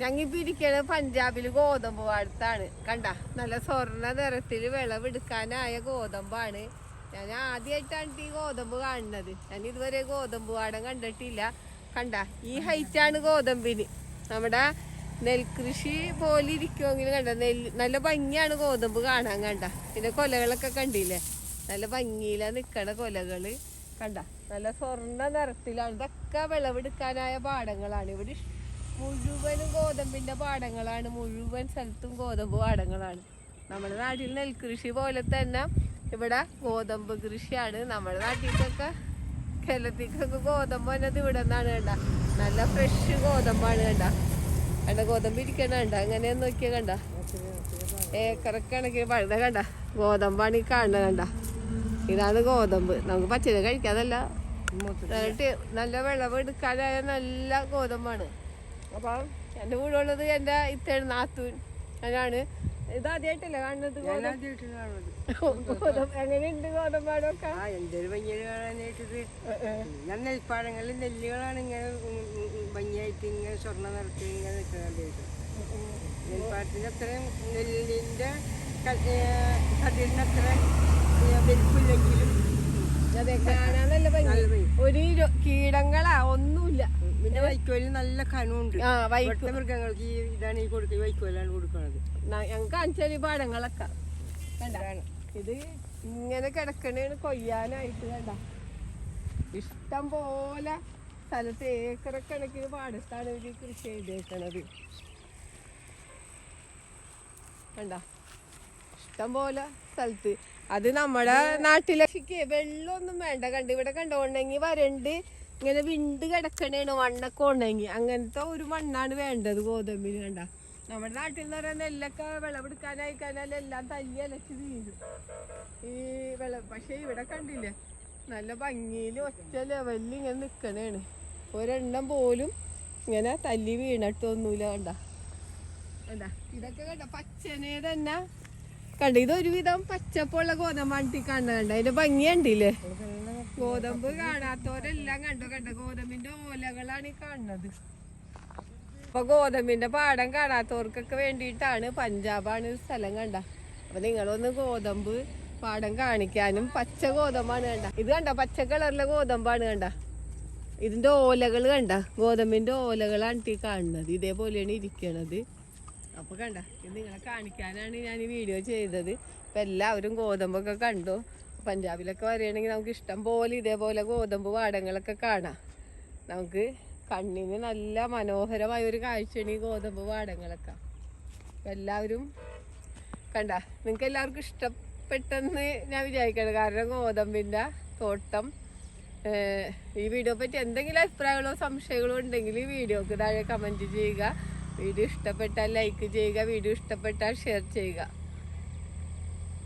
ഞങ്ങിപ്പോ ഇരിക്കണത് പഞ്ചാബിൽ ഗോതമ്പ് വാഴത്താണ് കണ്ട നല്ല സ്വർണ നിറത്തിൽ വിളവെടുക്കാനായ ഗോതമ്പാണ്. ഞാൻ ആദ്യമായിട്ടാണ് ഈ ഗോതമ്പ് കാണുന്നത്. ഞാൻ ഇതുവരെ ഗോതമ്പ് വാടം കണ്ടിട്ടില്ല. കണ്ട ഈ ഹൈറ്റാണ് ഗോതമ്പിന്. നമ്മുടെ നെൽകൃഷി പോലെ ഇരിക്കുമെങ്കിലും കണ്ട നെല്ല് നല്ല ഭംഗിയാണ് ഗോതമ്പ് കാണാൻ കണ്ട. പിന്നെ കൊലകളൊക്കെ കണ്ടില്ലേ? നല്ല ഭംഗിയിലാ നിക്കണ കൊലകൾ കണ്ട നല്ല സ്വർണ നിറത്തിലാണ്. ഇതൊക്കെ വിളവെടുക്കാനായ പാടങ്ങളാണ്. ഇവിടെ മുഴുവനും ഗോതമ്പിന്റെ പാടങ്ങളാണ്. മുഴുവൻ സ്ഥലത്തും ഗോതമ്പ് പാടങ്ങളാണ്. നമ്മുടെ നാട്ടിൽ നെൽകൃഷി പോലെ തന്നെ ഇവിടെ ഗോതമ്പ് കൃഷിയാണ്. നമ്മുടെ നാട്ടിലേക്കൊക്കെ കേരളത്തിലേക്കൊക്കെ ഗോതമ്പ് വന്നത് ഇവിടെ നിന്നാണ് കണ്ട. നല്ല ഫ്രഷ് ഗോതമ്പാണ് കണ്ട. കണ്ട ഗോതമ്പ് ഇരിക്കണ കണ്ട. അങ്ങനെ നോക്കിയാ കണ്ട. ഏക്കറക്കണക്കിന് പഴുത കണ്ട. ഗോതമ്പാണ് ഈ കാണുന്നത് കണ്ട. ഇതാണ് ഗോതമ്പ്. നമുക്ക് പച്ചരി കഴിക്കാതല്ല. നല്ല നല്ല വിളവ് എടുക്കാനായ നല്ല ഗോതമ്പാണ്. അപ്പൊ എന്റെ കൂടെ ഉള്ളത് എന്റെ ഇത്തേണ് നാത്തൂൻ. ഞാനാണ്. ഇതാദ്യമായിട്ടല്ലേ കാണുന്നത് എങ്ങനെയുണ്ട് ഗോതമ്പാടൊക്കെ ആ എന്തൊരു ഭംഗിയാണ് കാണാനായിട്ട് ഞാൻ നെൽപ്പാടങ്ങളിൽ നെല്ലുകളാണ് ഇങ്ങനെ ഭംഗിയായിട്ട് ഇങ്ങനെ സ്വർണ നിറത്തിൽ ഇങ്ങനെ നിൽക്കുന്നത് നെൽപ്പാടത്തിന്റെ അത്രയും നെല്ലിന്റെ ക- ഏ, കതിരിന് അത്ര വലിപ്പില്ലെങ്കിലും. ഒരു കീടങ്ങളാ ഒന്നുമില്ല. പിന്നെ നല്ല കനമുണ്ട്. ആ വൈകു മൃഗങ്ങൾക്ക് ഈ ഇതാണ് ഈ കൊടുക്കുക വൈക്കോലാണ് കൊടുക്കുന്നത് ഞങ്ങൾക്ക് ഈ പാടങ്ങളൊക്കെ. ഇത് ഇങ്ങനെ കിടക്കണേണ് കൊയ്യാനായിട്ട് വേണ്ട ഇഷ്ടം പോലെ സ്ഥലത്ത് ഏക്കറക്കണക്കിന് പാടത്താണ് ഇവർ കൃഷി ചെയ്തേക്കണത്. കണ്ട? ഇഷ്ടം പോലെ സ്ഥലത്ത്. അത് നമ്മുടെ നാട്ടിലെ വെള്ളൊന്നും വെള്ളമൊന്നും വേണ്ട. കണ്ട് ഇവിടെ കണ്ടോണ്ടെങ്കിൽ വരണ്ട്. ഇങ്ങനെ വിണ്ട് കിടക്കണേണ് മണ്ണൊക്കെ ഉണ്ടെങ്കിൽ അങ്ങനത്തെ ഒരു മണ്ണാണ് വേണ്ടത് ഗോതമ്പിന് കണ്ട. നമ്മുടെ നാട്ടിൽ എന്ന് പറയുന്ന നെല്ലൊക്കെ വിളവെടുക്കാനായി കഴിഞ്ഞാൽ എല്ലാം തല്ലി അലച്ച് തീരും ഈ വിള പക്ഷെ ഇവിടെ കണ്ടില്ലേ നല്ല ഭംഗിയിൽ ഒറ്റ ലെവലിൽ ഇങ്ങനെ നിൽക്കണേണ് ഒരെണ്ണം പോലും ഇങ്ങനെ തല്ലി വീണിട്ടൊന്നുമില്ല കണ്ട. കണ്ട? ഇതൊക്കെ കണ്ട? പച്ചനെ തന്നെ കണ്ട ഇതൊരുവിധം പച്ചപ്പുള്ള ഗോതമ്പാണ്ടി കാണുന്ന കണ്ട? അതിന്റെ ഭംഗി ഗോതമ്പ് കാണാത്തവരെല്ലാം കണ്ടു കണ്ട? ഗോതമ്പിന്റെ ഓലകളാണ് ഈ കാണുന്നത്. അപ്പൊ ഗോതമ്പിന്റെ പാടം കാണാത്തവർക്കൊക്കെ വേണ്ടിയിട്ടാണ് പഞ്ചാബാണ് സ്ഥലം കണ്ട? അപ്പൊ നിങ്ങളൊന്ന് ഗോതമ്പ് പാടം കാണിക്കാനും പച്ച ഗോതമ്പാണ് കണ്ട? ഇത് കണ്ട? പച്ച കളറിലെ ഗോതമ്പാണ് കണ്ട? ഇതിന്റെ ഓലകൾ കണ്ട? ഗോതമ്പിന്റെ ഓലകളാണ് ഈ കാണുന്നത്. ഇതേപോലെയാണ് ഇരിക്കണത്. അപ്പൊ കണ്ട ഇത് നിങ്ങളെ കാണിക്കാനാണ് ഞാൻ ഈ വീഡിയോ ചെയ്തത്. അപ്പൊ എല്ലാവരും ഗോതമ്പൊക്കെ കണ്ടു. പഞ്ചാബിലൊക്കെ വരികയാണെങ്കിൽ നമുക്ക് ഇഷ്ടം പോലെ ഇതേപോലെ ഗോതമ്പ് പാടങ്ങളൊക്കെ കാണാം. നമുക്ക് കണ്ണിന് നല്ല മനോഹരമായ ഒരു കാഴ്ചയാണ് ഈ ഗോതമ്പ് പാടങ്ങളൊക്കെ. അപ്പൊ എല്ലാവരും കണ്ട നിങ്ങൾക്ക് എല്ലാവർക്കും ഇഷ്ടപ്പെട്ടെന്ന് ഞാൻ വിചാരിക്കണം. കാരണം ഗോതമ്പിന്റെ തോട്ടം ഈ വീഡിയോ പറ്റി എന്തെങ്കിലും അഭിപ്രായങ്ങളോ സംശയങ്ങളോ ഉണ്ടെങ്കിൽ ഈ വീഡിയോക്ക് താഴെ കമന്റ് ചെയ്യുക. വീഡിയോ ഇഷ്ടപ്പെട്ടാൽ ലൈക്ക് ചെയ്യുക വീഡിയോ ഇഷ്ടപ്പെട്ടാൽ ഷെയർ ചെയ്യുക.